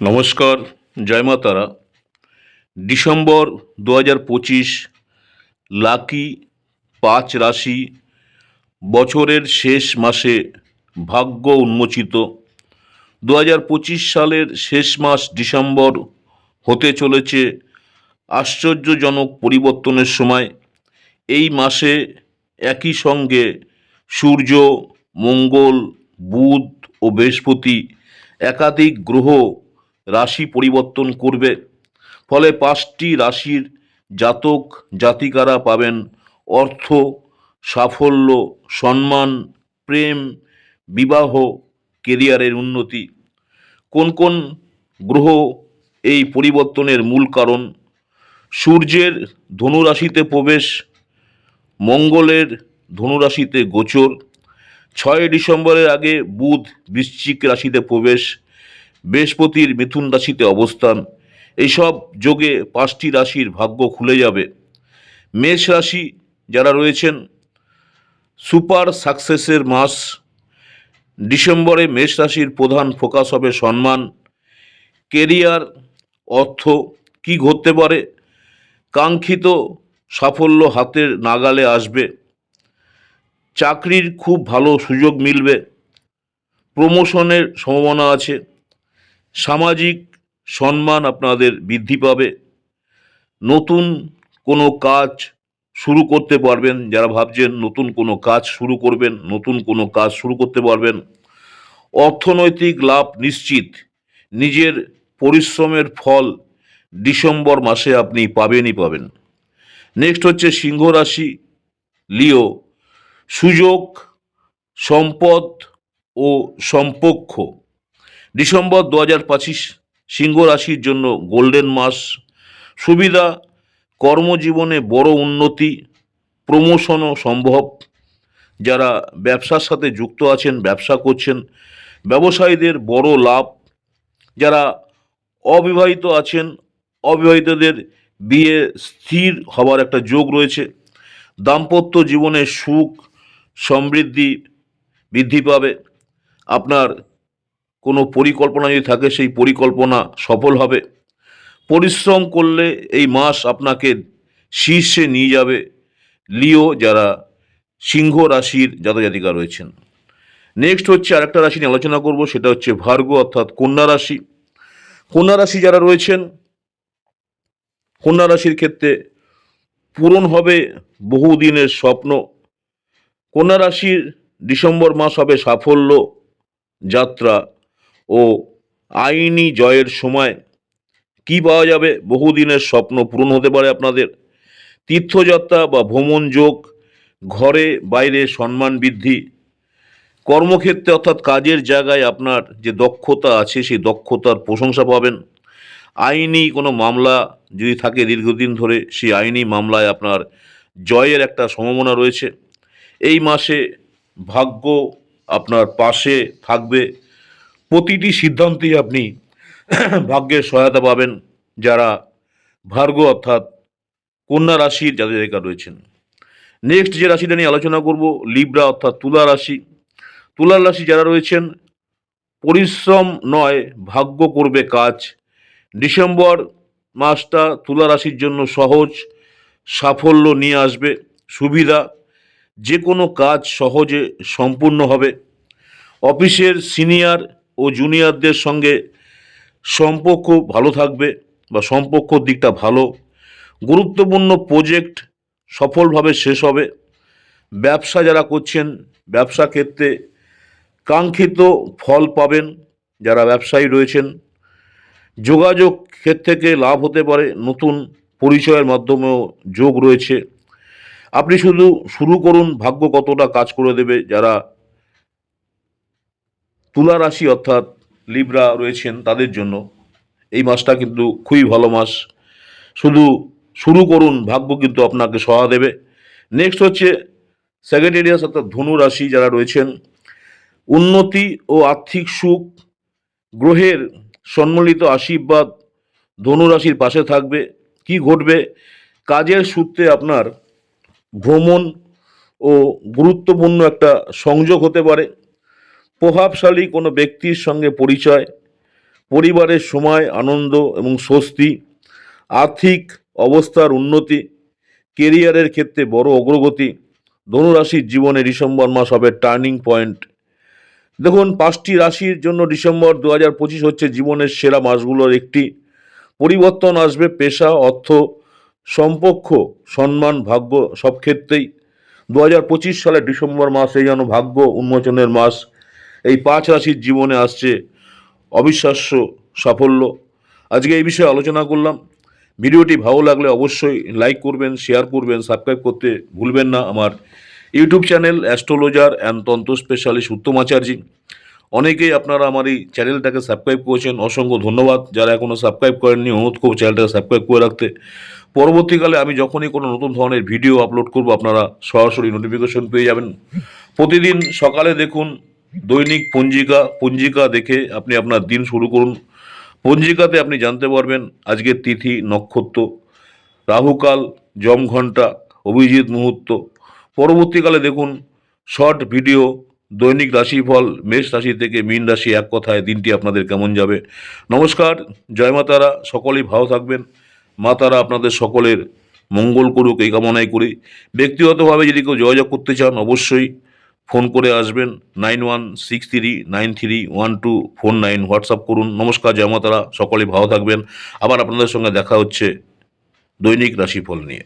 নমস্কার, জয় মা তারা। ডিসেম্বর দু হাজার পঁচিশ, লাকি পাঁচ রাশি বছরের শেষ মাসে ভাগ্য উন্মোচিত। দু হাজার পঁচিশ সালের শেষ মাস ডিসেম্বর হতে চলেছে আশ্চর্যজনক পরিবর্তনের সময়। এই মাসে একই সঙ্গে সূর্য, মঙ্গল, বুধ ও বৃহস্পতি একাধিক গ্রহ রাশি পরিবর্তন করবে। ফলে পাঁচটি রাশির জাতক জাতিকারা পাবেন অর্থ, সাফল্য, সম্মান, প্রেম, বিবাহ, কেরিয়ারের উন্নতি। কোন কোন গ্রহ এই পরিবর্তনের মূল কারণ? সূর্যের ধনুরাশিতে প্রবেশ, মঙ্গলের ধনুরাশিতে গোচর, ছয় ডিসেম্বরের আগে বুধ বৃশ্চিক রাশিতে প্রবেশ বৃহস্পতির মিথুন রাশিতে অবস্থান। এইসব যোগে পাঁচটি রাশির ভাগ্য খুলে যাবে। মেষ রাশি যারা রয়েছেন, সুপার সাকসেসের মাস। ডিসেম্বরে মেষ রাশির প্রধান ফোকাস হবে সম্মান। কেরিয়ার, অর্থ কি ঘটতে পারে? কাঙ্ক্ষিত সাফল্য হাতের নাগালে আসবে। চাকরির খুব ভালো সুযোগ মিলবে। প্রমোশনের সম্ভাবনা আছে। সামাজিক সম্মান আপনাদের বৃদ্ধি পাবে। নতুন কোনো কাজ শুরু করতে পারবেন, যারা ভাবছেন নতুন কোনো কাজ শুরু করবেন, নতুন কোনো কাজ শুরু করতে পারবেন। অর্থনৈতিক লাভ নিশ্চিত, নিজের পরিশ্রমের ফল ডিসেম্বর মাসে আপনি পাবেনই পাবেন। নেক্সট হচ্ছে সিংহ রাশি, লিও। সুযোগ, সম্পদ ও সম্পক্ষ। ডিসেম্বর দু হাজার পঁচিশ সিংহ রাশির জন্য গোল্ডেন মাস। সুবিধা, কর্মজীবনে বড় উন্নতি, প্রমোশনও সম্ভব। যারা ব্যবসার সাথে যুক্ত আছেন, ব্যবসা করছেন, ব্যবসায়ীদের বড় লাভ। যারা অবিবাহিত আছেন, অবিবাহিতদের বিয়ে স্থির হবার একটা যোগ রয়েছে। দাম্পত্য জীবনে সুখ, সমৃদ্ধি বৃদ্ধি পাবে। আপনার কোনো পরিকল্পনা যদি থাকে, সেই পরিকল্পনা সফল হবে। পরিশ্রম করলে এই মাস আপনাকে শীর্ষে নিয়ে যাবে লিও, যারা সিংহ রাশির জাতজাতিকা রয়েছেন। নেক্সট হচ্ছে আরেকটা রাশি নিয়ে আলোচনা করব, সেটা হচ্ছে ভার্গ অর্থাৎ কন্যা রাশি। কন্যা রাশি যারা রয়েছেন, কন্যা রাশির ক্ষেত্রে পূরণ হবে বহুদিনের স্বপ্ন। কন্যা রাশির ডিসেম্বর মাস হবে সাফল্য যাত্রা। ও আইনি জয়ের সময় কি পাওয়া যাবে? বহুদিনের স্বপ্ন পূরণ হতে পারে আপনাদের। তীর্থযাত্রা বা ভ্রমণ যোগ, ঘরে বাইরে সম্মান বৃদ্ধি। কর্মক্ষেত্রে অর্থাৎ কাজের জায়গায় আপনার যে দক্ষতা আছে, সেই দক্ষতার প্রশংসা পাবেন। আইনি কোনো মামলা যদি থাকে দীর্ঘদিন ধরে, সেই আইনি মামলায় আপনার জয়ের একটা সম্ভাবনা রয়েছে। এই মাসে ভাগ্য আপনার পাশে থাকবে। প্রতিটি সিদ্ধান্তেই আপনি ভাগ্যের সহায়তা পাবেন যারা ভার্গ অর্থাৎ কন্যা রাশির জায়গা রয়েছেন। নেক্সট যে রাশিটা নিয়ে আলোচনা করব লিব্রা অর্থাৎ তুলা রাশি। তুলা রাশি যারা রয়েছেন, পরিশ্রম নয়, ভাগ্য করবে কাজ। ডিসেম্বর মাসটা তুলা রাশির জন্য সহজ, সাফল্য নিয়ে আসবে, সুবিধা। যে কোনো কাজ সহজে সম্পূর্ণ হবে। অফিসের সিনিয়র ও জুনিয়রদের সঙ্গে সম্পর্ক ভালো থাকবে বা সম্পর্কর দিকটা ভালো। গুরুত্বপূর্ণ প্রজেক্ট সফলভাবে শেষ হবে। ব্যবসা যারা করছেন, ব্যবসা ক্ষেত্রে কাঙ্ক্ষিত ফল পাবেন যারা ব্যবসায়ী রয়েছেন। যোগাযোগ ক্ষেত্র থেকে লাভ হতে পারে, নতুন পরিচয়ের মাধ্যমেও যোগ রয়েছে। আপনি শুধু শুরু করুন, ভাগ্য কতটা কাজ করে দেবে যারা তুলা রাশি অর্থাৎ লিব্রা রয়েছেন তাদের জন্য। এই মাসটা কিন্তু খুবই ভালো মাস। শুধু শুরু করুন, ভাগ্য কিন্তু আপনাকে সহায় দেবে। নেক্সট হচ্ছে সেক্রেটেরিয়াস অর্থাৎ ধনু রাশি যারা রয়েছেন। উন্নতি ও আর্থিক সুখ, গ্রহের সম্মিলিত আশীর্বাদ ধনুরাশির পাশে থাকবে। কি ঘটবে? কাজের সূত্রে আপনার ভ্রমণ ও গুরুত্বপূর্ণ একটা সংযোগ হতে পারে। প্রভাবশালী কোনো ব্যক্তির সঙ্গে পরিচয়, পরিবারের সময়, আনন্দ এবং স্বস্তি, আর্থিক অবস্থার উন্নতি কেরিয়ারের ক্ষেত্রে বড় অগ্রগতি, ধনুরাশির জীবনে ডিসেম্বর মাস হবে টার্নিং পয়েন্ট। দেখুন, পাঁচটি রাশির জন্য ডিসেম্বর দু হাজার পঁচিশ হচ্ছে জীবনের সেরা মাসগুলোর একটি। পরিবর্তন আসবে পেশা, অর্থ সম্পক্ষ সম্মান, ভাগ্য সব ক্ষেত্রেই। দু হাজার পঁচিশ সালের ডিসেম্বর মাস যেন ভাগ্য উন্মোচনের মাস এই পাঁচ রাশির জীবনে আসছে অবিশ্বাস্য সাফল্য। আজকে এই বিষয়ে আলোচনা করলাম। ভিডিওটি ভালো লাগলে অবশ্যই লাইক করবেন, শেয়ার করবেন, সাবস্ক্রাইব করতে ভুলবেন না আমার ইউটিউব চ্যানেল অ্যাস্ট্রোলজার অ্যান্ড তন্ত্র স্পেশালিস্ট উত্তম আচার্যি। অনেকেই আপনারা আমার এই চ্যানেলটাকে সাবস্ক্রাইব করেছেন, অসংখ্য ধন্যবাদ। যারা এখনও সাবস্ক্রাইব করেননি, অনুরোধ করব চ্যানেলটাকে সাবস্ক্রাইব করে রাখতে। পরবর্তীকালে আমি যখনই কোনো নতুন ধরনের ভিডিও আপলোড করব, আপনারা সরাসরি নোটিফিকেশন পেয়ে যাবেন। প্রতিদিন সকালে দেখুন দৈনিক পঞ্জিকা পঞ্জিকা দেখে আপনি আপনার দিন শুরু করুন। পঞ্জিকাতে আপনি জানতে পারবেন আজকের তিথি, নক্ষত্র, রাহুকাল জমঘণ্টা অভিজিৎ মুহূর্ত। পরবর্তীকালে দেখুন শর্ট ভিডিও, দৈনিক রাশিফল, মেষ রাশি থেকে মীন রাশি এক কথায় দিনটি আপনাদের কেমন যাবে। নমস্কার, জয় মা তারা সকলেই ভালো থাকবেন। মা তারা আপনাদের সকলের মঙ্গল করুক, এই কামনাই করি। ব্যক্তিগতভাবে যদি কেউ যোগাযোগ করতে চান, অবশ্যই ফোন করে আসবেন nine one six three nine three one two four nine, WhatsApp করুন। নমস্কার জয়মাতারা সকলে ভালো থাকবেন। আবার আপনাদের সঙ্গে দেখা হচ্ছে দৈনিক রাশিফল নিয়ে।